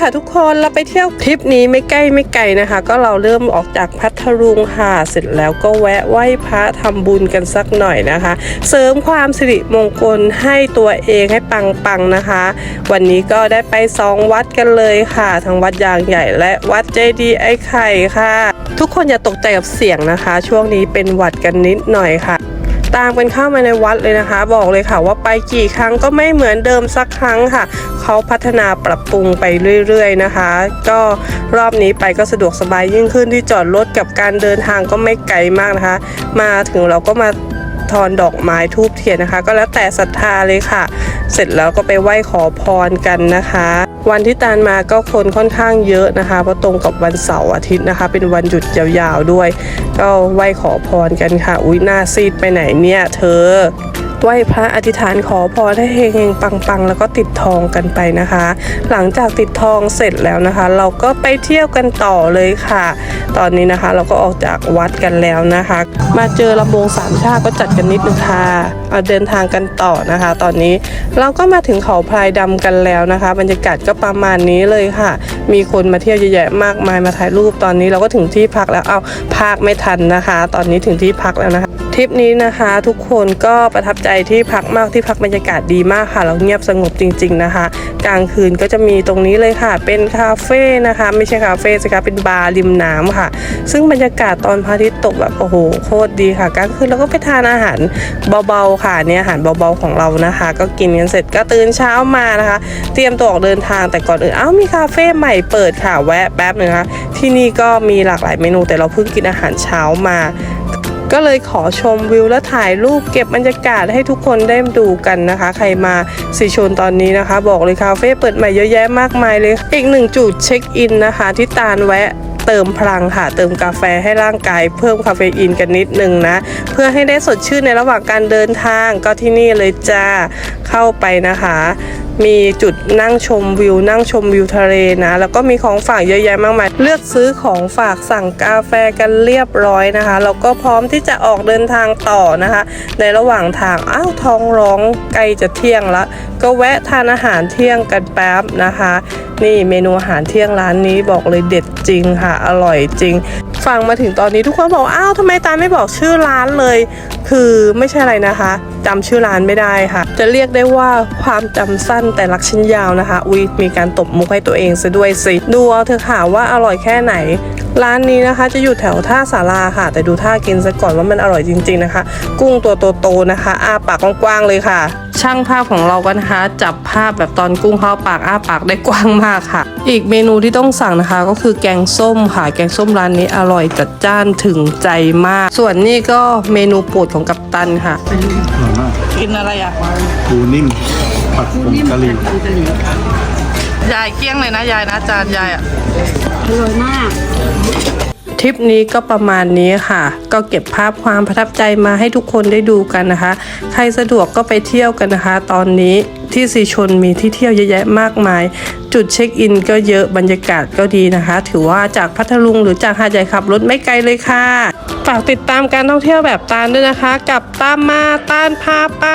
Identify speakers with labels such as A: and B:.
A: ค่ะทุกคนเราไปเที่ยวทริปนี้ไม่ใกล้ไม่ไกลนะคะ ก็เราเริ่มออกจากพัทลุงค่ะเสร็จแล้วก็แวะไหว้พระทำบุญกันสักหน่อยนะคะ เสริมความสิริมงคลให้ตัวเองให้ปังๆนะคะ วันนี้ก็ได้ไปสองวัดกันเลยค่ะทั้งวัดยางใหญ่และวัดเจดีย์ไอ้ไข่ค่ะ ทุกคนอย่าตกใจกับเสียงนะคะ ช่วงนี้เป็นหวัดกันนิดหน่อยค่ะ ตามกันเข้ามาในวัดเลยนะคะ บอกเลยค่ะว่าไปกี่ครั้งก็ไม่เหมือนเดิมสักครั้งค่ะ เขาพัฒนาปรับปรุงไปเรื่อยๆนะคะ ก็รอบนี้ไปก็สะดวกสบายยิ่งขึ้นที่จอดรถกับการเดินทางก็ไม่ไกลมากนะคะ มาถึงเราก็มาทอนดอกไม้ทูบเทียนนะคะ ก็แล้วแต่ศรัทธาเลยค่ะ เสร็จแล้วก็ไปไหว้ขอพรกันนะคะ วันที่ตานมาก็คนค่อนข้างเยอะนะคะเพราะตรงกับวันเสาร์อาทิตย์นะคะ เป็นวันหยุดยาวๆด้วย ก็ไหว้ขอพรกันค่ะ อุ้ยหน้าซีดไปไหนเนี่ย เธอ ไหว้พระอธิษฐานขอพรให้เฮงๆปังๆ แล้วก็ติดทองกันไปนะคะ หลังจากติดทองเสร็จแล้วนะคะ เราก็ไปเที่ยวกันต่อเลยค่ะ ตอนนี้นะคะเราก็ออกจากวัดกันแล้วนะคะ มาเจอลำวงสามชาติก็จัดกันนิดนึงค่ะเอาเดินทางกันต่อนะคะ ตอนนี้เราก็มาถึงเขาพลายดำกันแล้วนะคะ บรรยากาศก็ประมาณนี้เลยค่ะ มีคนมาเที่ยวเยอะแยะมากมายมาถ่ายรูปตอนนี้เราก็ถึงที่พักแล้วเอาพากไม่ทันนะคะ ตอนนี้ถึงที่พักแล้วนะคะ ทริปนี้นะคะ ทุกคนก็ประทับใจที่พักมากที่พักบรรยากาศดีมากค่ะเราเงียบสงบจริง ๆนะคะ กลางคืนก็จะมีตรงนี้เลยค่ะ เป็นคาเฟ่นะคะ ไม่ใช่คาเฟ่สิคะเป็นบาร์ริมน้ำค่ะ ซึ่งบรรยากาศตอนพระอาทิตย์ตกแบบโอ้โหโคตรดีค่ะกลางคืนเราก็ไปทานอาหารเบาๆค่ะเนี่ยอาหารเบาๆของเรานะคะ ก็กินกันเสร็จก็ตื่นเช้ามานะคะ เตรียมตัวออกเดินทางแต่ก่อนอื่นอ้าวมีคาเฟ่ใหม่เปิดค่ะแวะแป๊บหนึงนะคะที่นี่ก็มีหลากหลายเมนูแต่เราเพิ่งกินอาหารเช้ามา ก็เลยขอชมวิวและถ่ายรูปเก็บบรรยากาศให้ทุกคนได้ดูกันนะคะ ใครมาสีชนตอนนี้นะคะ บอกเลยคาเฟ่เปิดใหม่เยอะแยะมากมายเลย อีกหนึ่งจุดเช็คอินนะคะ ที่ตาลแวะเติมพลังค่ะ เติมกาแฟให้ร่างกายเพิ่มคาเฟอีนกันนิดนึงนะ เพื่อให้ได้สดชื่นในระหว่างการเดินทางก็ที่นี่เลยจ้าเข้าไปนะคะ มีจุดนั่งชมวิว นั่งชมวิวทะเลนะ แล้วก็มีของฝากเยอะแยะมากมาย เลือกซื้อของฝากสั่งกาแฟกันเรียบร้อยนะคะ แล้วก็พร้อมที่จะออกเดินทางต่อนะคะ ในระหว่างทาง อ้าวท้องร้องใกล้จะเที่ยงละ ก็แวะทานอาหารเที่ยงกันแป๊บนะคะ นี่เมนูอาหารเที่ยงร้านนี้บอกเลยเด็ดจริงค่ะ อร่อยจริง ฟังมาถึงตอนนี้ทุกคนบอก อ้าวทำไมตาไม่บอกชื่อร้านเลย คือไม่ใช่อะไรนะคะจำชื่อร้านไม่ได้ค่ะ จะเรียกได้ว่าความจำสั้นแต่รักชิ้นยาวนะคะอุ้ยมีการตบมุกให้ตัวเองซะด้วยสิดูเอาเถอะค่ะว่าอร่อยแค่ไหน ร้านนี้นะคะ จะอยู่แถวท่าสาราค่ะ แต่ดูท่ากินซะก่อนว่ามันอร่อยจริง ๆนะคะ กุ้งตัวโตๆนะคะ อ้าปากกว้างๆเลยค่ะ ช่างภาพของเราก็นะคะจับภาพแบบตอนกุ้งเข้าปากอ้าปากได้กว้างมากค่ะ อีกเมนูที่ต้องสั่งนะคะ ก็คือแกงส้มค่ะแกงส้มร้านนี้อร่อยจัดจ้านถึงใจมาก ส่วนนี่ก็เมนูโปรดของกัปตันค่ะ
B: อร่อยมาก
A: กินอะไรอะ
B: ปูนิ่มผัดผงกะหรี่
A: ยายเกี้ยงเลยนะยายนะจานยายอะ
C: อร่อยมาก
A: ทริปนี้ก็ประมาณนี้ค่ะ ก็เก็บภาพความประทับใจมาให้ทุกคนได้ดูกันนะคะ ใครสะดวกก็ไปเที่ยวกันนะคะ ตอนนี้ที่สีชนมีที่เที่ยวเยอะแยะมากมาย จุดเช็คอินก็เยอะบรรยากาศก็ดีนะคะ ถือว่าจากพัทลุงหรือจากหาดใหญ่ขับรถไม่ไกลเลยค่ะ ฝากติดตามการท่องเที่ยวแบบตานด้วยนะคะ กับตามมาต้านพาไป